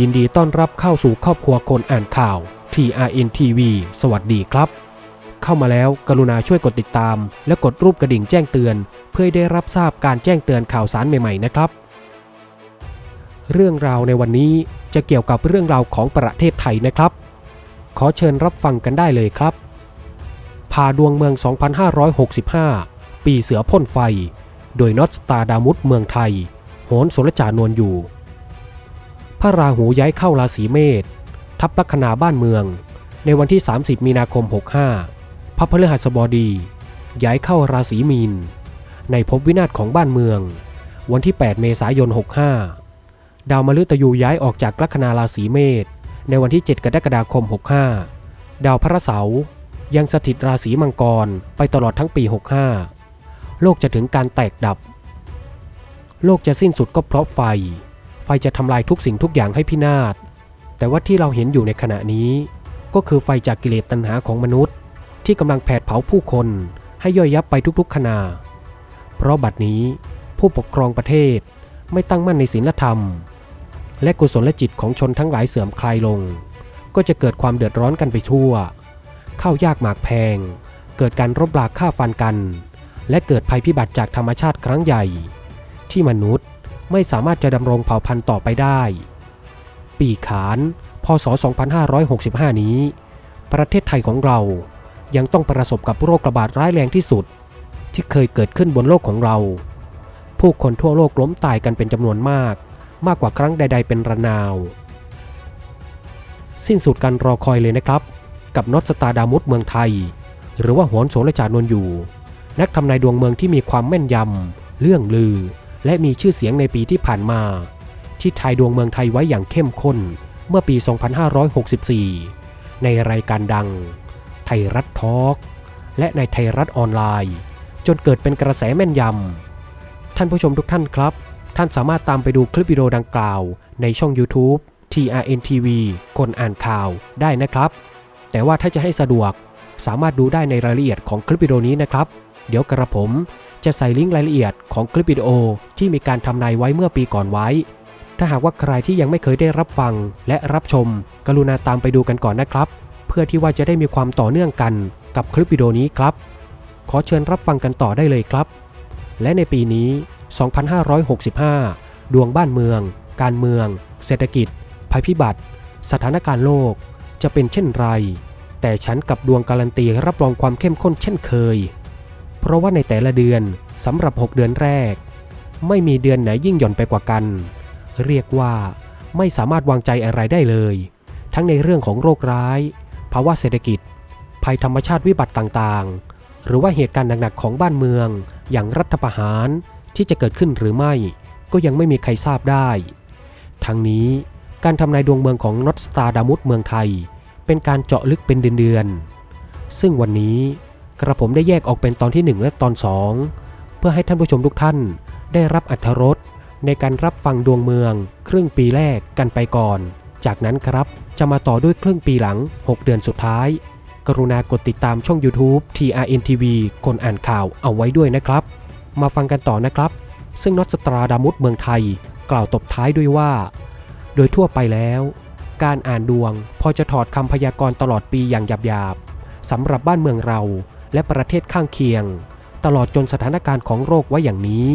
ยินดีต้อนรับเข้าสู่ครอบครัวคนอ่านข่าว TRN TV สวัสดีครับ เข้ามาแล้วกรุณาช่วยกดติดตาม และกดรูปกระดิ่งแจ้งเตือน เพื่อได้รับทราบการแจ้งเตือนข่าวสารใหม่ๆนะครับ เรื่องราวในวันนี้จะเกี่ยวกับเรื่องราวของประเทศไทยนะครับ ขอเชิญรับฟังกันได้เลยครับพาดวงเมือง 2565 ปีเสือพ่นไฟ โดยน็อตสตาดามุดเมืองไทย โหนโสรจานวลอยู่ พระราหูย้ายเข้าราศีเมษทับลัคนาบ้านเมือง ในวันที่ 30 มีนาคม 65 พระพฤหัสบดี ย้ายเข้าราศีมีน ในภพวินาศของบ้านเมือง วันที่ 8 เมษายน 65 ดาวมฤตยูย้ายออกจากลัคนาราศีเมษในวันที่ 7 กรกฎาคม 65 ดาวพระเสาร์ยังสถิตราศีมังกรไปตลอดทั้งปี 65 โลกจะถึงการแตกดับ โลกจะสิ้นสุดก็เพราะไฟ ไฟจะทำลายทุกสิ่งทุกอย่างให้พินาศ แต่ว่าที่เราเห็นอยู่ในขณะนี้ ก็คือไฟจากกิเลสตัณหาของมนุษย์ ที่กำลังแผดเผาผู้คนให้ย่อยยับไปทุกๆขณะเพราะบัดนี้ผู้ปกครองประเทศไม่ตั้งมั่นในศีลธรรม และกุศลจิตของชนทั้งหลายเสื่อมคลายลง ก็จะเกิดความเดือดร้อนกันไปทั่ว เข้ายากหมากแพง เกิดการรบราฆ่าฟันกัน และเกิดภัยพิบัติจากธรรมชาติครั้งใหญ่ ที่มนุษย์ ไม่สามารถจะดำรงเผ่าพันธุ์ต่อไปได้ ปีขานพศ 2565 นี้ ประเทศไทยของเรายังต้องประสบกับโรคระบาดร้ายแรงที่สุด ที่เคยเกิดขึ้นบนโลกของเรา ผู้คนทั่วโลกล้มตายกันเป็นจำนวนมาก มากกว่าครั้งใด ๆ เป็นระนาว สิ้นสุดการรอคอยเลยนะครับ กับน็อตสตาดามุดเมืองไทย หรือว่าโหนโสรจานนอยู่ นักทำนายดวงเมืองที่มีความแม่นยำเรื่องลือ และมีชื่อเสียงในปีที่ผ่านมา ที่ทายดวงเมืองไทยไว้อย่างเข้มข้นเมื่อปี 2564 ในรายการดัง ไทยรัฐทอล์กและในไทยรัฐออนไลน์ จนเกิดเป็นกระแสแม่นยำ ท่านผู้ชมทุกท่านครับ ท่านสามารถตามไปดูคลิปวิดีโอดังกล่าว ในช่อง YouTube TRN TV คนอ่านข่าวได้นะครับ แต่ว่าถ้าจะให้สะดวกสามารถดูได้ในรายละเอียดของคลิปวิดีโอนี้นะครับ เดี๋ยวกระผม จะใส่ลิงก์รายละเอียดของคลิปวิดีโอที่มีการทำนายไว้เมื่อปีก่อนไว้ ถ้าหากว่าใครที่ยังไม่เคยได้รับฟังและรับชม กรุณาตามไปดูกันก่อนนะครับ เพื่อที่ว่าจะได้มีความต่อเนื่องกันกับคลิปวิดีโอนี้ครับ ขอเชิญรับฟังกันต่อได้เลยครับ และในปีนี้ 2565 ดวงบ้านเมือง การเมือง เศรษฐกิจ ภัยพิบัติ สถานการณ์โลก จะเป็นเช่นไร แต่ฉันกับดวงการันตีรับรองความเข้มข้นเช่นเคย เพราะว่าในแต่ละเดือนสำหรับ 6 เดือนแรก ไม่มีเดือนไหนยิ่งหย่อนไปกว่ากัน เรียกว่าไม่สามารถวางใจอะไรได้เลย ทั้งในเรื่องของโรคร้าย ภาวะเศรษฐกิจ ภัยธรรมชาติวิบัติต่างๆ หรือว่าเหตุการณ์หนักๆของบ้านเมือง อย่างรัฐประหารที่จะเกิดขึ้นหรือไม่ ก็ยังไม่มีใครทราบได้ ทั้งนี้การทำนายดวงเมืองของนอตสตาร์ดามุดเมืองไทย เป็นการเจาะลึกเป็นเดือนๆซึ่งวันนี้ กระผมได้แยกออกเป็นตอนที่ 1 และตอน 2 เพื่อให้ท่านผู้ชมทุกท่านได้รับอัธรสในการรับฟังดวงเมือง ครึ่งปีแรกกันไปก่อน จากนั้นครับจะมาต่อด้วยครึ่งปีหลัง 6 เดือนสุดท้าย กรุณากดติดตามช่อง YouTube TRN TV คนอ่านข่าวเอาไว้ด้วยนะครับ มาฟังกันต่อนะครับ ซึ่งนอตสตราดามุดเมืองไทย กล่าวตบท้ายด้วยว่า โดยทั่วไปแล้ว การอ่านดวงพอจะถอดคำพยากรณ์ตลอดปีอย่างหยาบๆสำหรับบ้านเมืองเรา และประเทศข้างเคียง ตลอดจนสถานการณ์ของโรคไว้อย่างนี้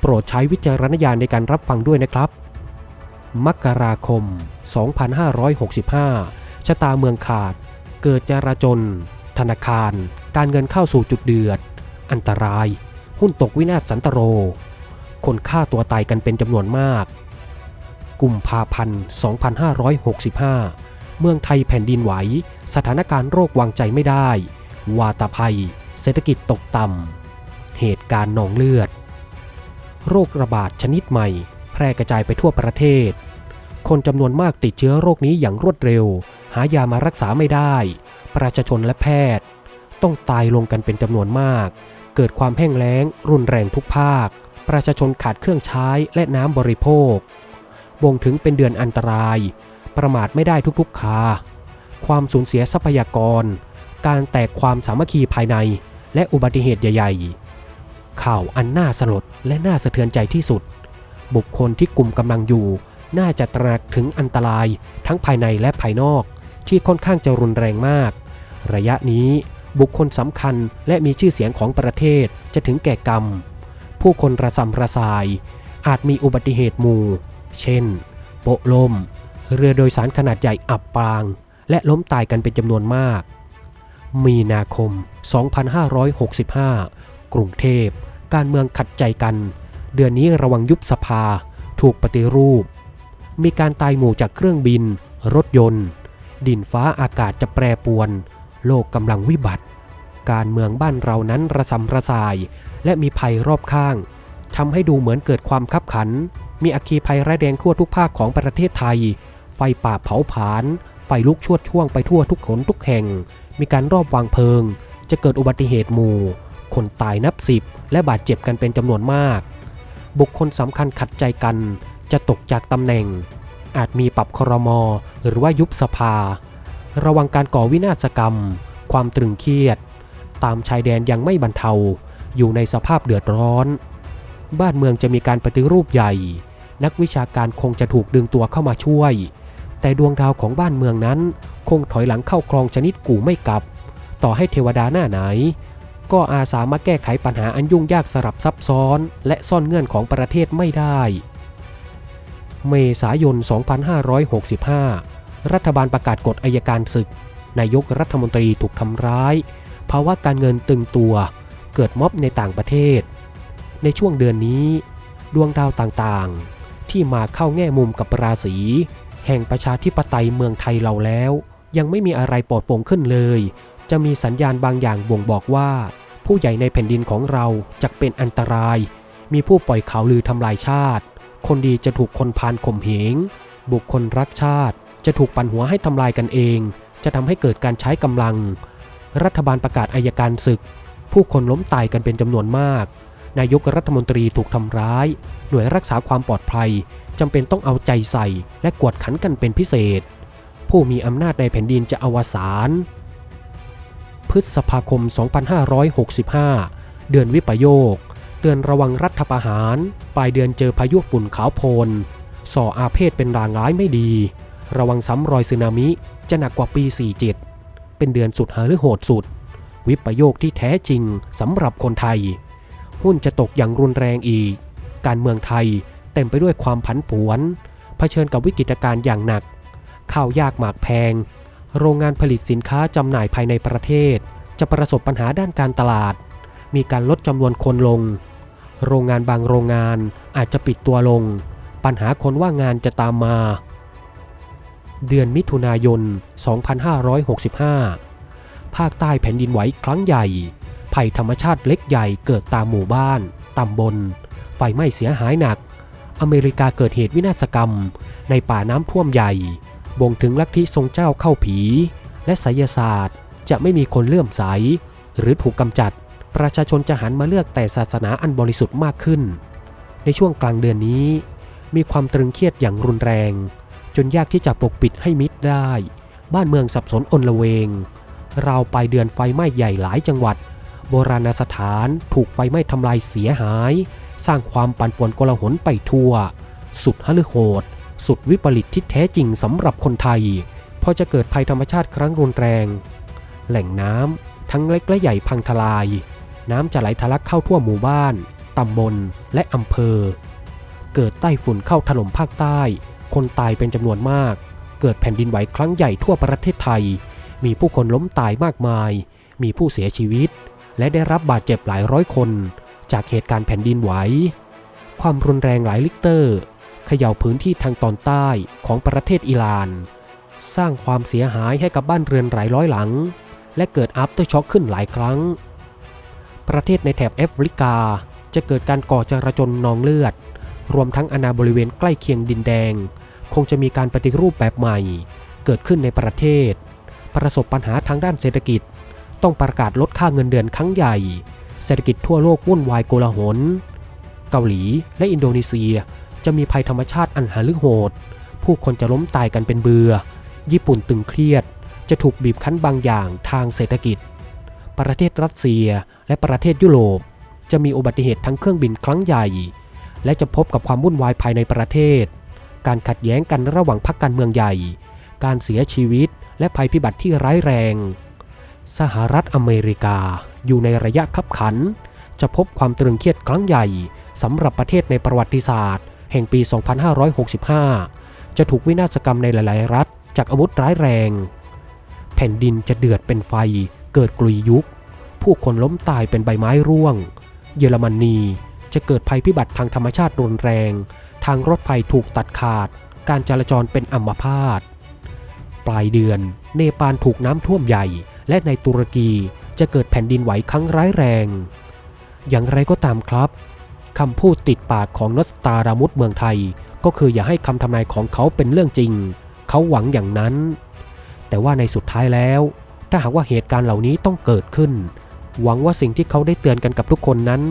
โปรดใช้วิจารณญาณในการรับฟังด้วยนะครับ มกราคม 2565 ชะตาเมืองขาด เกิดจราจน ธนาคาร การเงินเข้าสู่จุดเดือด อันตราย หุ้นตกวินาศสันตโร คนฆ่าตัวตายกันเป็นจำนวนมากกุมภาพันธ์ 2565 เมืองไทยแผ่นดินไหว สถานการณ์โรควางใจไม่ได้ วาตภัย เศรษฐกิจตกต่ำ เหตุการณ์หนองเลือด โรคระบาดชนิดใหม่ แพร่กระจายไปทั่วประเทศ คนจำนวนมากติดเชื้อโรคนี้อย่างรวดเร็ว หายามารักษาไม่ได้ ประชาชนและแพทย์ ต้องตายลงกันเป็นจำนวนมาก เกิดความแห้งแล้ง รุนแรงทุกภาค ประชาชนขาดเครื่องใช้และน้ำบริโภค บ่งถึงเป็นเดือนอันตราย ประมาทไม่ได้ทุกๆคาความสูญเสียทรัพยากร การแตกความสามัคคีภายใน และอุบัติเหตุใหญ่ๆ ข่าวอันน่าสลดและน่าสะเทือนใจที่สุด บุคคลที่กลุ่มกำลังอยู่ น่าจะตระหนักถึงอันตรายทั้งภายในและภายนอกที่ค่อนข้างจะรุนแรงมาก ระยะนี้บุคคลสำคัญและมีชื่อเสียงของประเทศจะถึงแก่กรรม ผู้คนระสำระสาย อาจมีอุบัติเหตุหมู่ เช่น โปะลม เรือโดยสารขนาดใหญ่อับปาง และล้มตายกันเป็นจำนวนมาก มีนาคม 2565 กรุงเทพ การเมืองขัดใจกัน เดือนนี้ระวังยุบสภา ถูกปฏิรูป มีการตายหมู่จากเครื่องบิน รถยนต์ ดินฟ้าอากาศจะแปรปรวน โลกกำลังวิบัติ การเมืองบ้านเรานั้นระสำระสาย และมีภัยรอบข้างทำให้ดูเหมือนเกิดความคับขัน มีอัคคีภัยร้ายแรงทั่วทุกภาคของประเทศไทย ไฟป่าเผาผลาญ ฟลุกชวดช่วงไปทั่วทุกขนทุกแห่ง มีการรอบวางเพลิง จะเกิดอุบัติเหตุหมู่ คนตายนับสิบและบาดเจ็บกันเป็นจำนวนมาก บุคคลสำคัญขัดใจกัน จะตกจากตำแหน่ง อาจมีปรับครมหรือว่ายุบสภา ระวังการก่อวินาศกรรม ความตรึงเครียด ตามชายแดนยังไม่บรรเทา อยู่ในสภาพเดือดร้อน บ้านเมืองจะมีการปฏิรูปใหญ่ นักวิชาการคงจะถูกดึงตัวเข้ามาช่วย แต่ดวงดาวของบ้านเมืองนั้น คงถอยหลังเข้าคลองชนิดกูไม่กลับ ต่อให้เทวดาหน้าไหน ก็อาสามาแก้ไขปัญหาอันยุ่งยากสลับซับซ้อน และซ่อนเงื่อนของประเทศไม่ได้ เมษายน 2565 รัฐบาลประกาศกฎอายการศึก นายกรัฐมนตรีถูกทำร้าย ภาวะการเงินตึงตัว เกิดม็อบในต่างประเทศ ในช่วงเดือนนี้ ดวงดาวต่างๆ ที่มาเข้าแง่มุมกับราศี แห่งประชาธิปไตยเมืองไทยเราแล้ว ยังไม่มีอะไรปลอดโปร่งขึ้นเลย จะมีสัญญาณบางอย่างบ่งบอกว่า ผู้ใหญ่ในแผ่นดินของเราจะเป็นอันตราย มีผู้ปล่อยข่าวลือทำลายชาติ คนดีจะถูกคนพาลข่มเหง บุคคลรักชาติ จะถูกปั่นหัวให้ทำลายกันเอง จะทำให้เกิดการใช้กำลัง รัฐบาลประกาศอายการศึก ผู้คนล้มตายกันเป็นจำนวนมาก นายกรัฐมนตรีถูกทำร้าย หน่วยรักษาความปลอดภัยจำเป็นต้องเอาใจใส่ และกวดขันกันเป็นพิเศษ ผู้มีอำนาจในแผ่นดินจะอวสานพฤษภาคม 2565 เดือนวิปโยค เตือนระวังรัฐประหาร ปลายเดือนเจอพายุฝุ่นขาวโพลนส่ออาเพศเป็นรางร้ายไม่ดี ระวังซ้ำรอยสึนามิจะหนักกว่าปี 47 เป็นเดือนสุดหาหรือโหดสุด วิปโยคที่แท้จริงสำหรับคนไทย หุ้นจะตกอย่างรุนแรงอีก การเมืองไทยเต็มไปด้วยความผันผวน เผชิญกับวิกฤตการณ์อย่างหนัก ข้าวยากหมากแพง โรงงานผลิตสินค้าจำหน่ายภายในประเทศ จะประสบปัญหาด้านการตลาด มีการลดจำนวนคนลง โรงงานบางโรงงานอาจจะปิดตัวลง ปัญหาคนว่างงานจะตามมา เดือนมิถุนายน 2565 ภาคใต้แผ่นดินไหวครั้งใหญ่ ภัยธรรมชาติเล็กใหญ่เกิดตามหมู่บ้าน ตำบล ไฟไหม้เสียหายหนัก อเมริกาเกิดเหตุวินาศกรรม ในป่าน้ำท่วมใหญ่ บ่งถึงลัทธิทรงเจ้าเข้าผี และไสยศาสตร์ จะไม่มีคนเลื่อมใส หรือถูกกำจัด ประชาชนจะหันมาเลือกแต่ศาสนาอันบริสุทธิ์มากขึ้น ในช่วงกลางเดือนนี้ มีความตรึงเครียดอย่างรุนแรง จนยากที่จะปกปิดให้มิดได้ บ้านเมืองสับสนอนละเวงราวปลายเดือนไฟไหม้ใหญ่หลายจังหวัด โบราณสถานถูกไฟไหม้ทำลายเสียหาย สร้างความปั่นป่วนโกลาหลไปทั่ว สุดหฤโหด สุดวิปริตที่แท้จริงสำหรับคนไทย พอจะเกิดภัยธรรมชาติครั้งรุนแรง แหล่งน้ำทั้งเล็กและใหญ่พังทลาย น้ำจะไหลทะลักเข้าทั่วหมู่บ้านตำบลและอำเภอ เกิดใต้ฝุ่นเข้าถล่มภาคใต้ คนตายเป็นจำนวนมาก เกิดแผ่นดินไหวครั้งใหญ่ทั่วประเทศไทย มีผู้คนล้มตายมากมาย มีผู้เสียชีวิต และได้รับบาดเจ็บหลายร้อยคน จากเหตุการณ์แผ่นดินไหว ความรุนแรงหลายลิกเตอร์เขย่าพื้นที่ทางตอนใต้ของประเทศอิหร่าน สร้างความเสียหายให้กับบ้านเรือนหลายร้อยหลัง และเกิดอัพเตอร์ช็อคขึ้นหลายครั้ง ประเทศในแถบแอฟริกาจะเกิดการก่อจราจนนองเลือด รวมทั้งอาณาบริเวณใกล้เคียงดินแดง คงจะมีการปฏิรูปแบบใหม่ เกิดขึ้นในประเทศ ประสบปัญหาทางด้านเศรษฐกิจ ต้องประกาศลดค่าเงินเดือนครั้งใหญ่ เศรษฐกิจทั่วโลกวุ่นวายโกลาหล เกาหลีและอินโดนีเซียจะมีภัยธรรมชาติอันหาลึกโหด ผู้คนจะล้มตายกันเป็นเบือญี่ปุ่นตึงเครียด จะถูกบีบคั้นบางอย่างทางเศรษฐกิจ ประเทศรัสเซียและประเทศยุโรป จะมีอุบัติเหตุทั้งเครื่องบินครั้งใหญ่ และจะพบกับความวุ่นวายภายในประเทศ การขัดแย้งกันระหว่างพรรคการเมืองใหญ่ การเสียชีวิตและภัยพิบัติที่ร้ายแรง สหรัฐอเมริกาอยู่ในระยะขับขัน จะพบความตรึงเครียดครั้งใหญ่สำหรับประเทศในประวัติศาสตร์ แห่งปี 2565 จะถูกวินาศกรรมในหลาย ๆ รัฐ จากอาวุธร้ายแรง แผ่นดินจะเดือดเป็นไฟ เกิดกลุยยุค ผู้คนล้มตายเป็นใบไม้ร่วง เยอรมนีจะเกิดภัยพิบัติทางธรรมชาติรุนแรง ทางรถไฟถูกตัดขาด การจราจรเป็นอัมพาต ปลายเดือน เนปาลถูกน้ำท่วมใหญ่ และในตุรกีจะเกิดแผ่นดินไหวครั้งร้ายแรง อย่างไรก็ตามครับคำพูดติดปากของนอสตารามุสเมืองไทย ก็คืออย่าให้คำทำนายของเขาเป็นเรื่องจริง เขาหวังอย่างนั้น แต่ว่าในสุดท้ายแล้ว ถ้าหากว่าเหตุการณ์เหล่านี้ต้องเกิดขึ้น หวังว่าสิ่งที่เขาได้เตือนกันกับทุกคนนั้น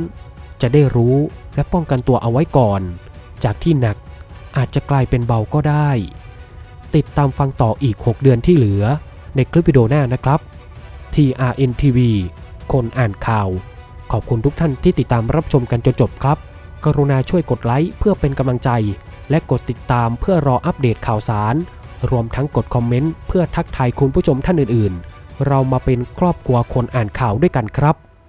จะได้รู้และป้องกันตัวเอาไว้ก่อน จากที่หนักอาจจะกลายเป็นเบาก็ได้ ติดตามฟังต่ออีก 6 เดือนที่เหลือ ในคลิปวิดีโอหน้านะครับ TRN TV คนอ่านข่าว ขอบคุณทุกท่านที่ติดตามรับชมกันจนจบครับ กรุณาช่วยกดไลค์เพื่อเป็นกำลังใจ และกดติดตามเพื่อรออัปเดตข่าวสาร รวมทั้งกดคอมเมนต์เพื่อทักทายคุณผู้ชมท่านอื่นๆ เรามาเป็นครอบครัวคนอ่านข่าวด้วยกันครับ